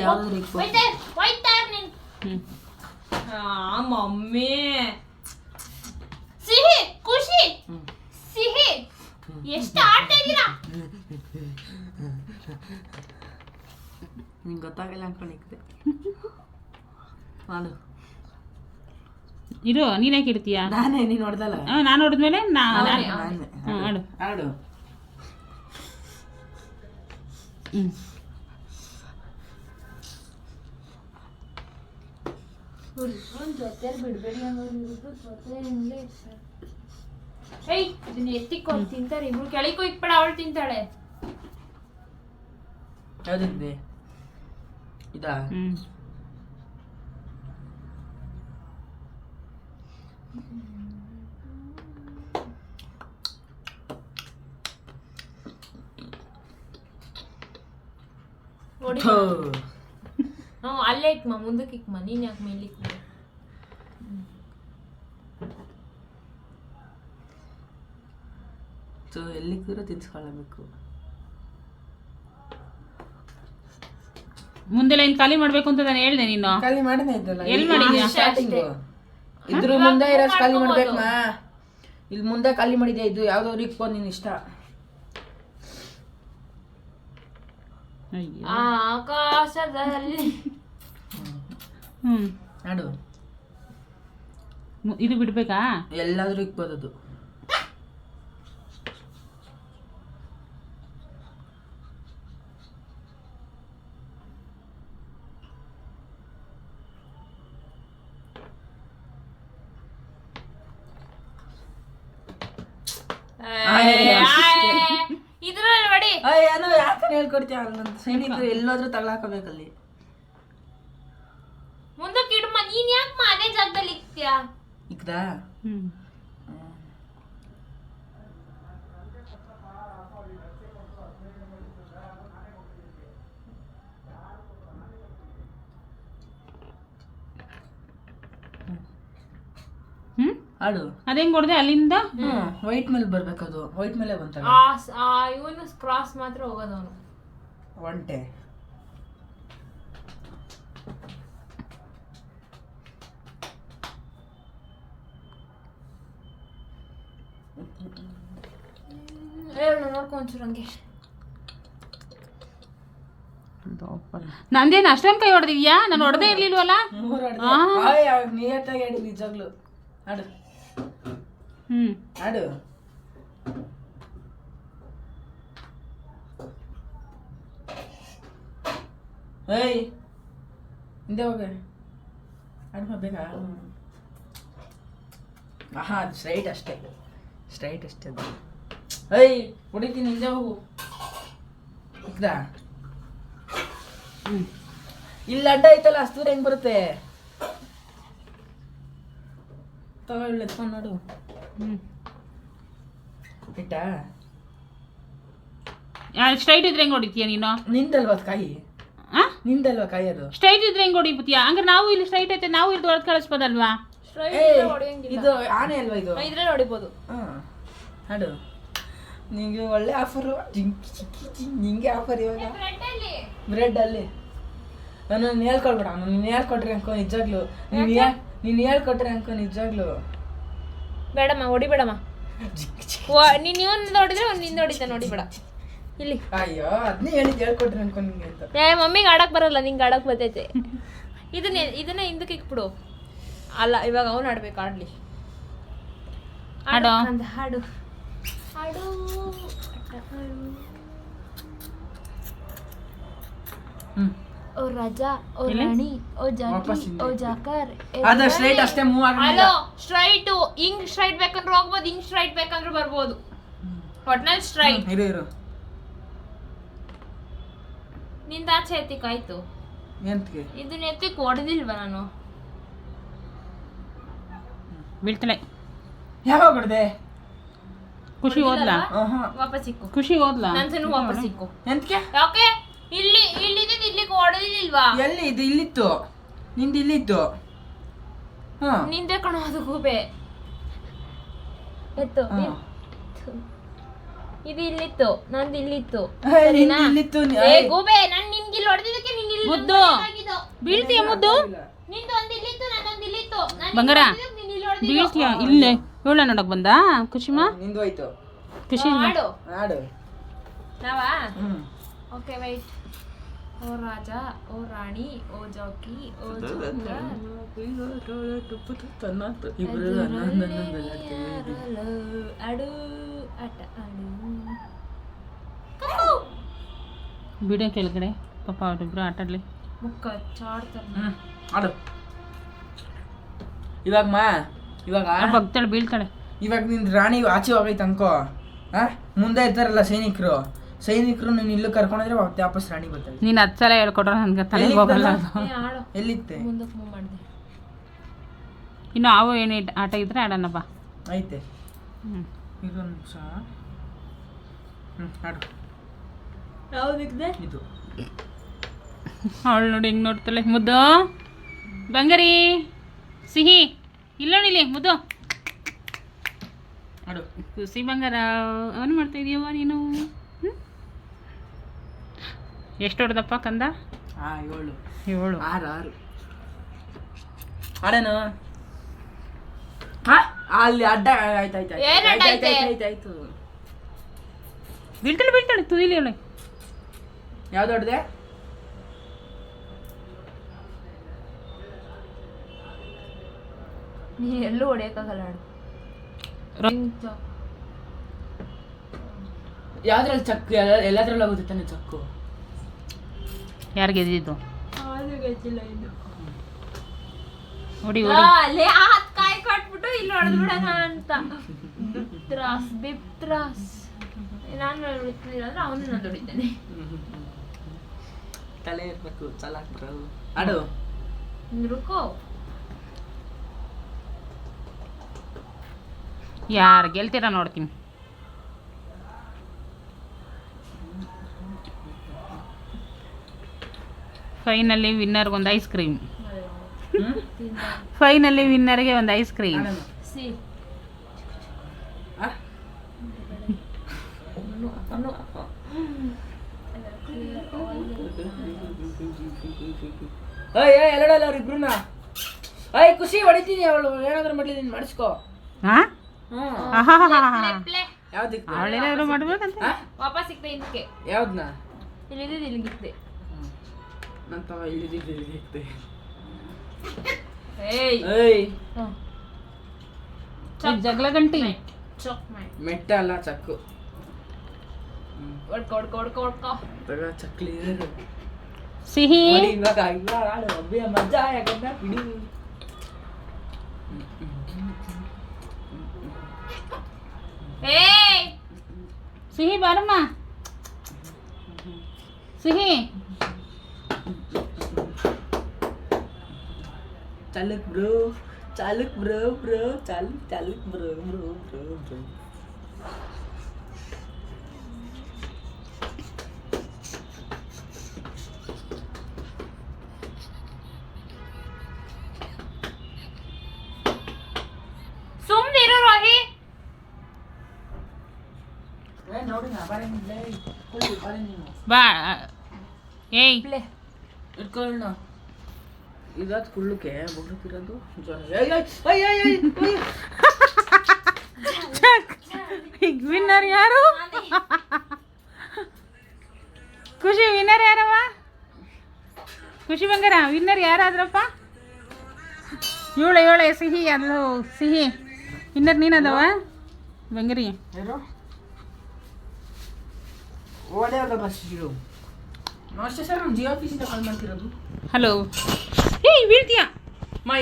ಯಾವ್ದಾದ್ರು ಹೋಯ್ತಾ ಆ ಮಮ್ಮಿ. ಸಿಹಿ ಖುಷಿ. ಸಿಹಿ. ಎಷ್ಟು ಆಡ್ತಾ ಇದ್ದೀರಾ? ನಿಂಗೆ ಗೊತ್ತಾಗಲ್ಲ ಅನ್ಕೊಂಡಿದ್ದೆ ಮಾಡು. ಇರು ನೀನ್ ಯಾಕೆ ಇಡ್ತೀಯಾ? ನಾನೇ ನೀನು ಹೊಡೆದಲ್ಲ? ಹಾಂ ನಾನು ಹೊಡೆದ್ಮೇಲೆ ನಾ ಹಾಡು. ಹ್ಮ್, ಆಡು ಆಡು ಏಯ್ ಇದನ್ನ ತಿಂತಾರೆ. ಇಬ್ರು ಕೆಳಗೆ ಇಕ್ಬೇಡ ಅವಳು ತಿಂತಾಳೆ. ಯಾವ್ದಿದೆ ಇದಾ. ಹ್ಞೂ ಅಲ್ಲೇ ಇಕ್ಮ ಮುಂದಕ್ಕೆ ಇಕ್ಮ. ನೀನ್ ಯಾಕೆ ಮೇಲೆ ಸೊ ಎಲ್ಲಿಕ್ಕಿರೋ ತಿನ್ಸ್ಕೊಳ್ಳಬೇಕು. ಮುಂದೆ ಲೈನ್ ಖಾಲಿ ಮಾಡ್ಬೇಕು ಅಂತ ನಾನು ಹೇಳ್ದೆ ನೀನು. ಖಾಲಿ ಮಾಡಿದೆ ಇದ್ದಲ್ಲ. ಎಲ್ ಮಾಡಿದ್ಯಾ? ಸ್ಟಾರ್ಟಿಂಗ್ ಇದ್ರ ಮುಂದೆ ಇರೋ ಖಾಲಿ ಮಾಡ್ಬೇಕಮ್ಮ ಇಲ್ಲಿ ಮುಂದೆ ಖಾಲಿ ಮಾಡಿದೆ ಇದು? ಯಾವ್ದಾದ್ರು ಇಕ್ಬೋದು ನಿನ್ ಇಷ್ಟ. ಅಯ್ಯೋ. ಆಕಾಶದಲ್ಲಿ. ಹ್ಮ್. ಇದು ಬಿಡ್ಬೇಕಾ? ಎಲ್ಲಾದ್ರೂ ಇಕ್ಬೋದು ಅದು ಇದ್ರಲ್ಲಿ ನೋಡಿ ಏನೋ ಯಾಕೆ ಹೇಳ್ಕೊಡ್ತೀಯ ನನ್ನ ಸೈನಿಕರು ಎಲ್ಲಾದ್ರೂ ತಗೊಳಕಬೇಕಲ್ಲಿ ಮುಂದಕ್ಕೆ ಇಡಮ್ಮ ನೀನ್ ಯಾಕ್ ಅದೇ ಜಾಗದಲ್ಲಿ ಇಕ್ತೀಯ ಇಕ್ದಾ? ಹ್ಮ್. ಹ್ಮ್? ಆಡು ಅದೇಂಗ್ ಕೊಡ್ದೆ ಅಲ್ಲಿಂದ? ಹ್ಮ್ ವೈಟ್ ಮೇಲೆ ಬರ್ಬೇಕದು. ವೈಟ್ ಮೇಲೆ ಬಂತ ಇವನು ಕ್ರಾಸ್ ಮಾತ್ರ ಹೋಗೋದವನು. ಒಂಟೆ. ಹೇಳು ನೋಡ್ಕೊ ಒಂಚೂರು ಹಂಗೆ. ನಂದೇನು ಅಷ್ಟೊಂದು ಕೈ ಹೊಡೆದಿದ್ಯಾ? ನಾನು ಹೊಡೆದೇ ಇರ್ಲಿಲ್ವಲ್ಲ? ನಿಯತ್ತಾಗಿ ನಿಜಾಗ್ಲು. ಆಡು. ಹ್ಮ್. ಆಡು. ಏಯ್ ಹಿಂದೆ ಹೋಗ. ಆಡು ಬೇಕಾ ಆಹಾ ಅದು ಸ್ಟ್ರೈಟ್ ಅಷ್ಟೇ. ಸ್ಟ್ರೈಟ್ ಅಷ್ಟೇ ಅದು. ಏಯ್ ಹೊಡಿತೀನಿ ಹಿಂದೆ ಹೋಗು. ಇಕ್ದಾ ಹ್ಮ್. ಇಲ್ಲಿ ಅಡ್ಡ ಐತಲ್ಲ ಅಷ್ಟು ಹೆಂಗ್ ಬರುತ್ತೆ? ತಗೊಳ್ಳಿ ಎತ್ಕೊಂಡು ನೋಡು. ಹ್ಮ್. ಇಟ್ಟ ಸ್ಟ್ರೈಟ್ ಇದ್ರೆ ಹೆಂಗ್ ಹೊಡಿತೀಯ ನೀನು? ನಿಂದಲ್ವಾ ಕಾಯಿ? ನಿಂದಲ್ವಾ ಕಾಯಿ ಅದು ಸ್ಟ್ರೈಟ್ ಇದ್ರೆ ಹೆಂಗ್ ಹೊಡಿತೀಯ ಹಂಗಾರೆ ನಾವು ಇಲ್ಲಿ ಸ್ಟ್ರೈಟ್ ಐತೆ ನಾವು ಇಲ್ಲಿ ಹೊಡೆದು ಕಳಿಸ್ಬೋದಲ್ವಾ? ಇದು ಆನೆ ಅಲ್ವಾ ಇದು? ಇದ್ರೆ ಹೊಡಿಬೋದು. ಹ್ಮ್ ಹಾಡು. ನಿಂಗೆ ಒಳ್ಳೆ ಆಫರು ನಿಂಗೆ ಆಫರ್ ಇವಾಗ. ಬ್ರೆಡ್ ಅಲ್ಲಿ. ನಾನು ಹೇಳ್ಕೊಳ್ಬೇಡ ನಾನು ನೀನು ಹೇಳ್ಕೊಟ್ರೆ ಅನ್ಕೋ ನಿಜಾಗ್ಲು. ನೀನು ನೀನು ಹೇಳ್ಕೊಟ್ರೆ ಅನ್ಕೋ ನಿಜಾಗ್ಲು. ಬೇಡಮ್ಮ ಹೊಡಿಬೇಡಮ್ಮ ನೀನ್ ಇವನ್ ನೋಡಿದ್ರೆ ಒಂದ್ನಿಂದ ಹೊಡಿತಾನೆ ಹೊಡಿಬೇಡ ಇಲ್ಲಿ. ಅಯ್ಯೋ ಅದನ್ನೇ ಹೇಳಿದ್ದು ಹೇಳ್ಕೊಟ್ರೆ ಅನ್ಕೋ ನಿಂಗೆ ಅಂತ. ಏ ಮಮ್ಮಿಗೆ ಆಡಕ್ ಬರಲ್ಲ ನಿಂಗೆ ಆಡಕ್ ಬರ್ತೈತೆ. ಇದನ್ನ ಇದನ್ನ ಹಿಂದಕ್ಕೆ ಇಕ್ಬಿಡು. ಅಲ್ಲ ಇವಾಗ ಅವನು ಆಡ್ಬೇಕು ಆಡ್ಲಿ. ಆಡೋ. ಅಂತ ಹಾಡು. ಹಾಡು. ಹ್ಮ್. ಓ ರಜಾ ಓ? ರಾಣಿ ಓ ವಾಪಸ್ ಜಾಕಿ ಹಿಂದೆ. ಓ ಜಾಕರ್ ಅದು ಸ್ಟ್ರೈಟ್ ಅಷ್ಟೇ ಮೂವ್ ಆಗಲ್ಲ ಹಲೋ ಸ್ಟ್ರೈಟ್ ಹಿಂಗ್ ಸ್ಟ್ರೈಟ್ ಬೇಕಂದ್ರೆ ಹೋಗ್ಬೋದು ಹಿಂಗ್ ಸ್ಟ್ರೈಟ್ ಬೇಕಂದ್ರೆ ಬರ್ಬೋದು. ಒಟ್ನಲ್ಲಿ ಸ್ಟ್ರೈಟ್ ಇರು ಇರು. ನಿಂದ ಆಚೆ ಎತ್ತಿಕಾಯ್ತು ಎಂತಕ್ಕೆ ಇದನ್ನ ಎತ್ತಿಕ್ ಹೊಡೆದಿಲ್ವಾ ನಾನು? ಬೀಳ್ತಲೆ. ಯಾವಾಗ ಹೊಡೆದೆ? ಖುಷಿ ಓದ್ಲಾ? ವಾಪಸ್ ಸಿಕ್ಕು. ಖುಷಿ ಓದ್ಲಾ? ನನ್ಸನು ವಾಪಸ್ ಸಿಕ್ಕು. ಎಂತಕ್ಕೆ ಯಾಕೆ? ಇಲ್ಲಿ ಇಲ್ಲಿದ್ದು ಇಲ್ಲಿಗೆ ಹೊಡೆದಿಲ್ವಾ? ಎಲ್ಲಿ? ಇದು ಇಲ್ಲಿತ್ತು. ನಿಂದ ಇಲ್ಲಿತ್ತು. ಹಾ ನಿಂದೆ ಕಣೋ ಅದು ಗೂಬೆ. ಎತ್ತು. ಇದು ಇಲ್ಲಿತ್ತು ನಂದು ಇಲ್ಲಿತ್ತು ಸರಿನಾ? ಇಲ್ಲಿತ್ತು ಏ. ಗೂಬೆ ನಾನ್ ನಿನ್ಗೆ ಇಲ್ಲಿ ಹೊಡೆದಿದ್ದಕ್ಕೆ ನೀನ್ ಮುದ್ದು. ಬೀಳ್ತೀಯ ಮುದ್ದು? ನಿಂದು ಒಂದ್ ಇಲ್ಲಿತ್ತು ನಂದೊಂದ್ ಇಲ್ಲಿತ್ತು ನಾನು ಬಂಗಾರ ನೀನ್ ಇಲ್ಲಿ ಹೊಡ್ದಿದ್ದು. ಬೀಳ್ತೀಯ? ಇಲ್ಲೇ. ಇವಳ ನೋಡಕ್ ಬಂದ? ಖುಷಿಮಾ ನಿಂದು ಹೋಯ್ತು. ಖುಷಿ ಆಡು ಆಡು ನಾವಾ? ಹ್ಮ್. ಓಕೆ ವೈಟ್ ಓ ರಾಜ ಓ ರಾಣಿ ಓ ಜೋಕಿ ಓ. ಇಬ್ರು ಹನ್ನೊಂದು ಅಡು ಆಟ ಆಡು ಬಿಡೋ ಕೆಳಗಡೆ. ಪಾಪ ಅವ್ರಿಬ್ರು ಆಟ ಆಡ್ಲಿ ಮುಕ್ಕ ಚಾಡ್ತಾರೆ. ಹ್ಮ್ ಆಡು. ಇವಾಗ ಮಾ ಇವಾಗ? ಬಗ್ತಾಳೆ ಬೀಳ್ತಾಳೆ. ಇವಾಗ ನಿನ್ ರಾಣಿ ಆಚೆ ಹೋಗೈತೆ ಅನ್ಕೋ. ಹಾ ಮುಂದೆ ಇರ್ತಾರಲ್ಲ ಸೈನಿಕರು. ಸೈನಿಕರು ನೀನು ಇಲ್ಲೂ ಕರ್ಕೊಂಡ್ರೆ ಮತ್ತೆ ವಾಪಸ್ ರಾಣಿ ಬರ್ತಾರೆ. ನೀನು ಹತ್ತು ಸಲ ಹೇಳ್ಕೊಟ್ರೆ ನನ್ಗೆ ತಲೆ ಹೋಗಲ್ಲ ಎಲ್ಲಿತ್ತೆ? ಮುಂದಕ್ಕೆ ಮೂವ್ ಮಾಡಿದೆ. ಇನ್ನು ಅವು ಏನು ಆಟ ಇದ್ರೆ ಆಡೋಣ ಬಾ. ಐತೆ. ಹ್ಞೂ ಇದೊಂದು ನಿಮಿಷ. ಹ್ಞೂ ಆಡು. ಯಾವ್ದಿದೆ ಇದು. ಅವಳು ನೋಡಿ ಹಿಂಗೆ ನೋಡ್ತಾಳೆ? ಮುದ್ದು. ಬಂಗಾರಿ ಸಿಹಿ. ಇಲ್ಲ ನೋಡಿಲಿ ಮುದ್ದು. ಅಡು ಖುಷಿ ಬಂಗಾರ ಅವನು ಮಾಡ್ತಾ ಇದೀಯವ್ವ ನೀನು? ಎಷ್ಟು ಹೊಡೆದಪ್ಪ ಕಂದ? ಆ ಏಳು. ಏಳು. ಆರು ಆರು. ಆಡೇನು? ಹಾ? ಅಲ್ಲಿ ಅಡ್ಡ ಆಯ್ತು ಆಯ್ತು ಏನ್ ಅಡ್ಡ ಆಯ್ತು ಐತೆ? ಆಯ್ತು ಆಯ್ತು. ಬೀಳ್ತಾಳೆ ಬೀಳ್ತಾಳೆ ತುದಿಲಿ ಅವಳೆ. ಯಾವ್ದು ದೊಡ್ಡದೆ? ನೀ ಎಲ್ಲೂ ಹೊಡಿಯಕ್ಕಾಗಲ್ಲ ಯಾವ್ದ್ರಲ್ಲಿ ಚಕ್ಕು? ಎಲ್ಲ ಎಲ್ಲದ್ರಲ್ಲೂ ಆಗುತ್ತೆ ತಾನೆ ಚಕ್ಕು? ಯಾರು ಗೆದ್ದಿದ್ದು ಹೊಡಿ ಅಲ್ಲೇ ಆ ಕಾಯಿ ಕೊಟ್ಬಿಟ್ಟು ಇಲ್ಲಿ ಹೊಡೆದು ಬಿಡೋಣ ಅಂತ. ತ್ರಾಸ್ ಬಿಪ್ ತ್ರಾಸ್ ನಾನು ಹೊಡಿತೀನಿ ಅಂದ್ರೆ ಅವನು ನಾನು ಹೊಡಿತೇನೆ ತಲೆ ಇರ್ಬೇಕು ಚಲಾಕ್ ಬರಲ್ಲ ಆಡು. ರುಕೋ. ಯಾರು ಗೆಲ್ತೀರಾ ನೋಡ್ತೀನಿ. ಫೈನಲ್ಲಿ ವಿನ್ನರ್ಗೆ ಒಂದು ಐಸ್ ಕ್ರೀಮ್. ಫೈನಲಿ ಫೈನಲ್ಲಿ ವಿನ್ನರ್ಗೆ ಒಂದು ಐಸ್ ಕ್ರೀಮ್. ಸಿ. ಏಯ್ ಏಯ್ ಎಲ್ಲಡಲ್ಲ ಅವ್ರಿಬ್ರನ್ನ ಏಯ್ ಖುಷಿ ಹೊಡಿತೀನಿ ಅವಳು. ಏನಾದ್ರು ಮಾಡ್ಲಿ ನೀನು ಮಾಡಿಸ್ಕೋ. ಹಾಂ? ಹ್ಮ್. ಪ್ಲೇ ಯಾವ್ದಕ್ಕೆ ಅವಳೇನಾದ್ರು ಮಾಡ್ಬೇಕಂತ? ಆ? ವಾಪಸ್ ಸಿಕ್ತೆ ಹಿಂದಕ್ಕೆ ಯಾವ್ದನ್ನ ಇಲ್ಲಿದ್ದು ಇಲ್ಲಿಗಿತ್ತೆ ನನ್ನ ತವ ಇಳಿದಿದ್ದೆ ಏಯ್. ಏಯ್. ಜಗಳ ಗಂಟಿ. ಮೆಟ್ಟ ಅಲ್ಲ ಚಕ್ಕು. ಹೊಡ್ಕೊ ಹೊಡ್ಕೊ ಹೊಡ್ಕೊ ಹೊಡ್ಕೊ. ತಗ ಚಕ್ಲಿ. ಸಿಹಿ ನೋಡಿ ಇವಾಗ ಇವಾಗ ಆಡು ಅಬ್ಬೆ ಮಜಾ ಯಾಕಂದ್ರೆ ಬಿಡು ಏಯ್ ಸಿಹಿ ಬಾರಮ್ಮ ಸಿಹಿ ಚಾಲಕ್ ಬ್ರೋ ಚಾಲಕ್ ಬ್ರೋ ಬ್ರೋ ಚಾಲಕ್ ಚಾಲಕ್ ಬ್ರೋ ಬ್ರೋ ಬ್ರೋ ಬ್ರೋ ಸುಮ್ನಿರು ರೋಹಿ. ಏ ನೋಡಿ ನಾ ಬಾರೆ ನಿಲ್ಲೆ ಕೊಡು ಬಾರೆ ನೀನು. ಬಾ ಏಯ್. ಪ್ಲೇ ಇಟ್ಕೊಳ್ಳೋಣ ಇದಾದ ಕುಳ್ಳಕ್ಕೆ ಬಗ್ಲಕ್ಕಿರೋದು ಜ್ವರ. ಏಯ್ ಏಯ್ ಏಯ್ ಏಯ್ ಏಯ್ ಈಗ ವಿನ್ನರ್ ಯಾರು? ಖುಷಿ ವಿನ್ನರ್ ಯಾರವ ಖುಷಿ ಬಂಗಾರ ವಿನ್ನರ್ ಯಾರಾದ್ರಪ್ಪ? ಇವಳೆ ಇವಳೆ ಸಿಹಿ ಅದು ಸಿಹಿ. ವಿನ್ನರ್ ನೀನದವ ಬಂಗಾರಿ ಯಾರು ಒಳ್ಳೆ ಬಸ್ ಇರು ನಮಸ್ತೆ ಸರ್ ನಮ್ಮ ಜಿಯೋ ಆಫೀಸಿಂದ ಕಾಲ್ ಮಾಡ್ತಿರೋದು ಹಲೋ ಏಯ್ ಬೀಳ್ತೀಯ ಮಾ